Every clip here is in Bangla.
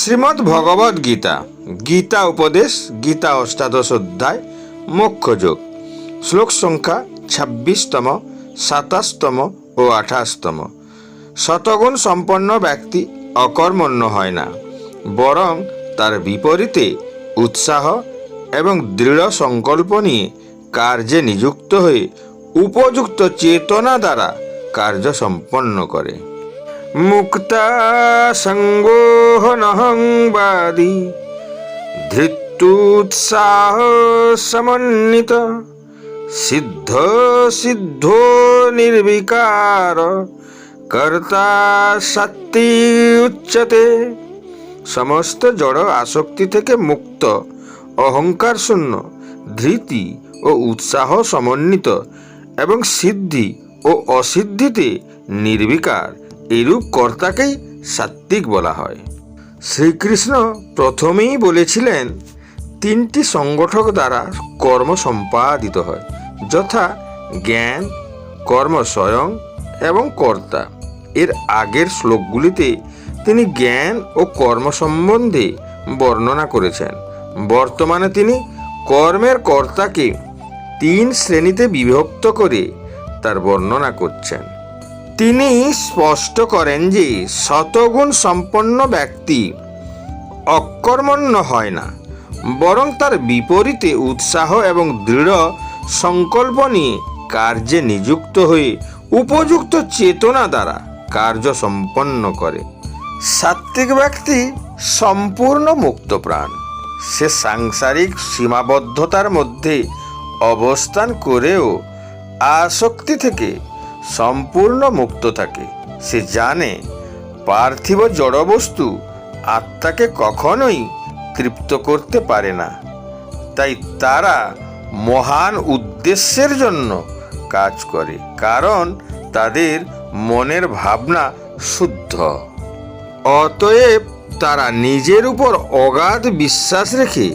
শ্রীমদ্ ভগবদ গীতা গীতা উপদেশ, গীতা অষ্টাদশ অধ্যায় মোক্ষযোগ শ্লোক সংখ্যা ছাব্বিশতম, সাতাশতম ও আঠাশতম। শতগুণ সম্পন্ন ব্যক্তি অকর্মণ্য হয় না, বরং তার বিপরীতে উৎসাহ এবং দৃঢ় সংকল্প নিয়ে কার্যে নিযুক্ত হয়ে উপযুক্ত চেতনা দ্বারা কার্য সম্পন্ন করে। মুক্তা সঙ্গোহনহংবাদী ধৃত্যুৎসাহ সমন্বিত, সিদ্ধ সিদ্ধো নির্বিকার, কর্তা সত্যি উচ্চতে। সমস্ত জড় আসক্তি থেকে মুক্ত, অহংকার শূন্য, ধৃতি ও উৎসাহ সমন্বিত এবং সিদ্ধি ও অসিদ্ধিতে নির্বিকার। এরূপ কর্তাকেই সাত্ত্বিক বলা হয়। শ্রীকৃষ্ণ প্রথমেই বলেছিলেন, তিনটি সংগঠক দ্বারা কর্ম সম্পাদিত হয়, যথা জ্ঞান, কর্ম স্বয়ং এবং কর্তা। এর আগের শ্লোকগুলিতে তিনি জ্ঞান ও কর্ম সম্বন্ধে বর্ণনা করেছেন। বর্তমানে তিনি কর্মের কর্তাকে তিন শ্রেণীতে বিভক্ত করে তার বর্ণনা করছেন। তিনি স্পষ্ট করেন যে শতগুণ সম্পন্ন ব্যক্তি অকর্মণ্য হয় না, বরং তার বিপরীতে উৎসাহ এবং দৃঢ় সংকল্প নিয়ে কার্যে নিযুক্ত হয়ে উপযুক্ত চেতনা দ্বারা কার্য সম্পন্ন করে। সাত্ত্বিক ব্যক্তি সম্পূর্ণ মুক্ত প্রাণ। সে সাংসারিক সীমাবদ্ধতার মধ্যে অবস্থান করেও আসক্তি থেকে সম্পূর্ণ মুক্ত থাকে। সে জানে পার্থিব জড়বস্তু আত্মাকে কখনোই তৃপ্ত করতে পারে না। তাই তারা মহান উদ্দেশ্যের জন্য কাজ করে, কারণ তাদের মনের ভাবনা শুদ্ধ। অতএব তারা নিজের উপর অগাধ বিশ্বাস রেখে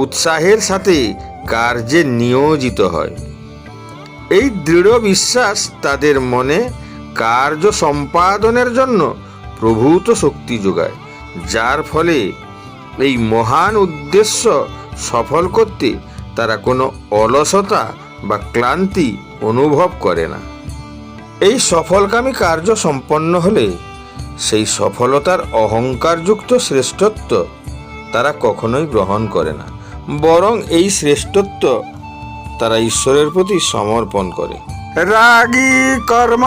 উৎসাহের সাথে কার্যে নিয়োজিত হয়। এই দৃঢ় বিশ্বাস তাদের মনে কার্য সম্পাদনের জন্য প্রভূত শক্তি যোগায়, যার ফলে এই মহান উদ্দেশ্য সফল করতে তারা কোনো অলসতা বা ক্লান্তি অনুভব করে না। এই সফলকামী কার্য সম্পন্ন হলে সেই সফলতার অহংকারযুক্ত শ্রেষ্ঠত্ব তারা কখনোই গ্রহণ করে না, বরং এই শ্রেষ্ঠত্ব তারা ঈশ্বরের প্রতি সমর্পণ করে। রাগী কর্ম,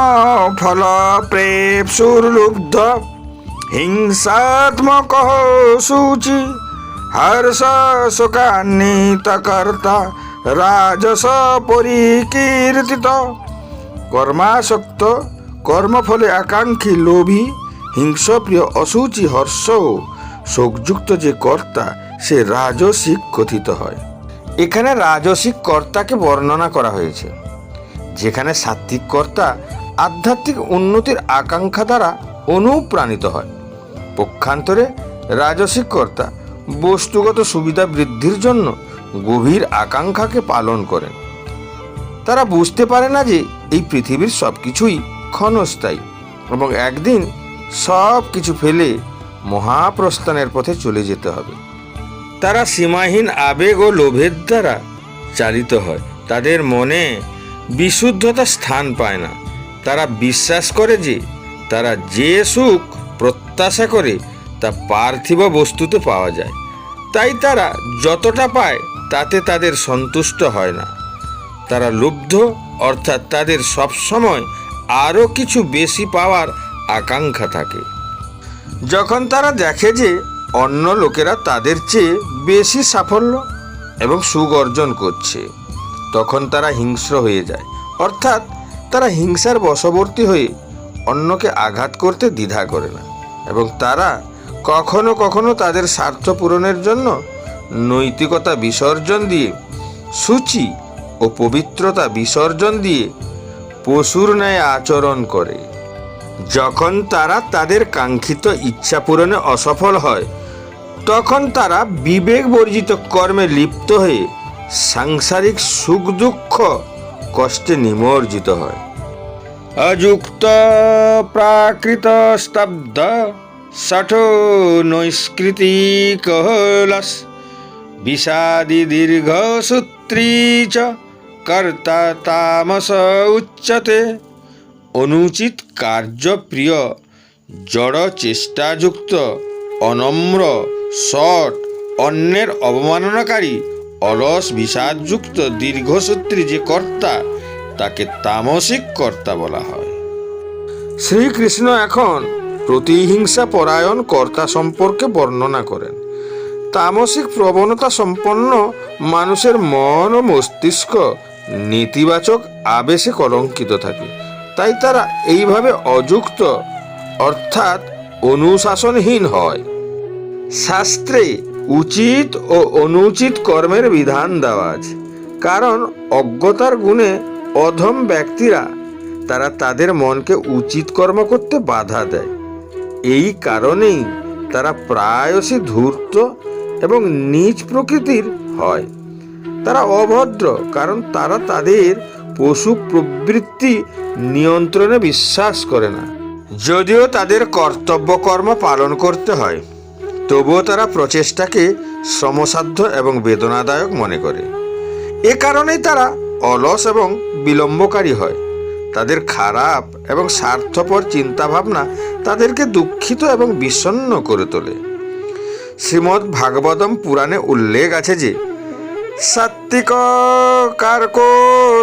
ফল, প্রেম সুরলুব্ধ হিংসাত্মক সূচি, হর্ষ শোকান্বিত কর্তা রাজস পরিকীর্তিত, কর্মাসক্ত, কর্মফলে আকাঙ্ক্ষী লোভী, হিংসপ্রিয় অসুচি হর্ষ, শোকযুক্ত যে কর্তা, সে রাজসিক কথিত হয়। এখানে রাজসিক কর্তাকে বর্ণনা করা হয়েছে, যেখানে সাত্ত্বিক কর্তা আধ্যাত্মিক উন্নতির আকাঙ্ক্ষা দ্বারা অনুপ্রাণিত হয়। পক্ষান্তরে রাজসিক কর্তা বস্তুগত সুবিধা বৃদ্ধির জন্য গভীর আকাঙ্ক্ষাকে পালন করেন। তারা বুঝতে পারে না যে এই পৃথিবীর সব কিছুই ক্ষণস্থায়ী এবং একদিন সব কিছু ফেলে মহাপ্রস্থানের পথে চলে যেতে হবে। তারা সীমাহীন আবেগ ও লোভের দ্বারা চালিত হয়। তাদের মনে বিশুদ্ধতা স্থান পায় না। তারা বিশ্বাস করে যে তারা যে সুখ প্রত্যাশা করে তা পার্থিব বস্তুতে পাওয়া যায়। তাই তারা যতটা পায় তাতে তাদের সন্তুষ্ট হয় না। তারা লুব্ধ, অর্থাৎ তাদের সবসময় আরও কিছু বেশি পাওয়ার আকাঙ্ক্ষা থাকে। যখন তারা দেখে যে অন্য লোকেরা তাদের চেয়ে বেশি সাফল্য এবং সুখ অর্জন করছে। তখন তারা হিংস্র হয়ে যায়। অর্থাৎ তারা হিংসার বশবর্তী হয়ে অন্যকে আঘাত করতে দ্বিধা করে না এবং তারা কখনো কখনো তাদের স্বার্থ পূরণের জন্য নৈতিকতা বিসর্জন দিয়ে, সূচি ও পবিত্রতা বিসর্জন দিয়ে পশুর ন্যায় আচরণ করে। যখন তারা তাদের কাঙ্ক্ষিত ইচ্ছা পূরণে অসফল হয় তখন তারা বিবেক বর্জিত কর্মে লিপ্ত হয়ে সাংসারিক সুখ দুঃখ কষ্টে নিমজ্জিত হয়। অযুক্ত প্রাকৃত স্তব্ধ ষঠো নৈষ্কৃতিকহলস বিষাদি দীর্ঘসূত্রী চ কর্তা তামস উচ্যতে অনুচিত কার্যপ্রিয় জড় চেষ্টাযুক্ত অনম্র সট অন্যের অবমাননাকারী, অলস, বিষাদযুক্ত দীর্ঘসূত্রী যে কর্তা, তাকে তামসিক কর্তা বলা হয়। শ্রীকৃষ্ণ এখন প্রতিহিংসা পরায়ণ কর্তা সম্পর্কে বর্ণনা করেন। তামসিক প্রবণতা সম্পন্ন মানুষের মন ও মস্তিষ্ক নেতিবাচক আবেশে কলঙ্কিত থাকে। তাই তারা এইভাবে অযুক্ত, অর্থাৎ অনুশাসনহীন হয়। শাস্ত্রে উচিত ও অনুচিত কর্মের বিধান দেওয়া আছে। কারণ অজ্ঞতার গুণে অধম ব্যক্তিরা, তারা তাদের মনকে উচিত কর্ম করতে বাধা দেয়। এই কারণেই তারা প্রায়শই ধূর্ত এবং নিজ প্রকৃতির হয়। তারা অভদ্র, কারণ তারা তাদের পশু প্রবৃত্তি নিয়ন্ত্রণে বিশ্বাস করে না। যদিও তাদের কর্তব্য কর্ম পালন করতে হয়। তবুও তারা প্রচেষ্টাকে শ্রমসাধ্য এবং বেদনাদায়ক মনে করে। এ কারণেই তারা অলস এবং বিলম্বকারী হয়। তাদের খারাপ এবং স্বার্থপর চিন্তাভাবনা তাদেরকে দুঃখিত এবং বিষণ্ণ করে তোলে। শ্রীমদ্ ভাগবতম পুরাণে উল্লেখ আছে যে সাত্বিক কার্কো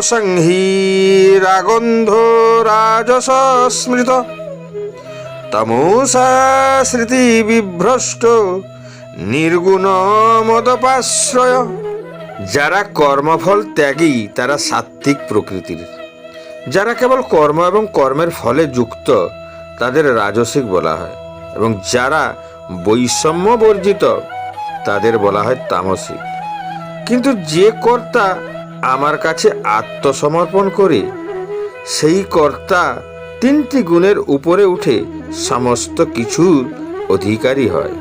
সংহি রাগন্ধ রাজস স্মৃত তমসা স্মৃতি বিভ্রষ্ট, নির্গুণ মদপাশ্রয়। যারা কর্মফল ত্যাগী, তারা সাত্ত্বিক প্রকৃতির। যারা কেবল কর্ম এবং কর্মের ফলে যুক্ত, তাদের রাজসিক বলা হয়। এবং যারা বৈষম্য বর্জিত, তাদের বলা হয় তামসিক। কিন্তু যে কর্তা আমার কাছে আত্মসমর্পণ করে, সেই কর্তা তিনটি গুণের উপরে উঠে সমস্ত কিছুর অধিকারী হয়।